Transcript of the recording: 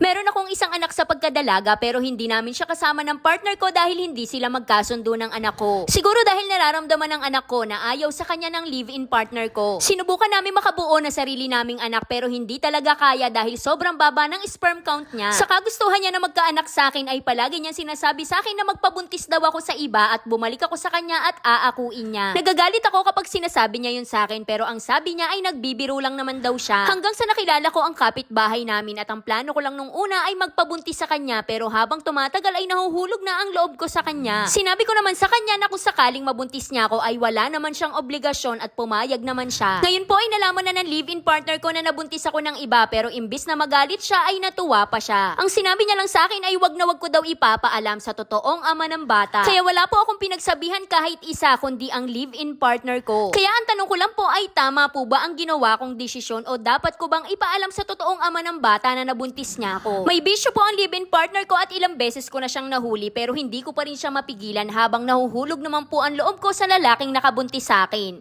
Meron akong isang anak sa pagkadalaga pero hindi namin siya kasama ng partner ko dahil hindi sila magkasundo ng anak ko. Siguro dahil nararamdaman ng anak ko na ayaw sa kanya ng live-in partner ko. Sinubukan namin makabuo na sarili naming anak pero hindi talaga kaya dahil sobrang baba ng sperm count niya. Sa kagustuhan niya na magkaanak sa akin ay palagi niyang sinasabi sa akin na magpabuntis daw ako sa iba at bumalik ako sa kanya at aakuin niya. Nagagalit ako kapag sinasabi niya yun sa akin pero ang sabi niya ay nagbibiro lang naman daw siya. Hanggang sa nakilala ko ang kapitbahay namin at ang plano ko lang nung una ay magpabuntis sa kanya pero habang tumatagal ay nahuhulog na ang loob ko sa kanya. Sinabi ko naman sa kanya na kung sakaling mabuntis niya ako ay wala naman siyang obligasyon at pumayag naman siya. Ngayon po ay nalaman na ng live-in partner ko na nabuntis ako ng iba pero imbis na magalit siya ay natuwa pa siya. Ang sinabi niya lang sa akin ay wag na wag ko daw ipapaalam sa totoong ama ng bata. Kaya wala po akong pinagsabihan kahit isa kundi ang live-in partner ko. Kaya ang tanong ko lang po ay tama po ba ang ginawa kong desisyon o dapat ko bang ipaalam sa totoong ama ng bata na nabuntis niya ako? May bisyo po ang live-in partner ko at ilang beses ko na siyang nahuli pero hindi ko pa rin siya mapigilan habang nahuhulog naman po ang loob ko sa lalaking nakabuntis sa akin.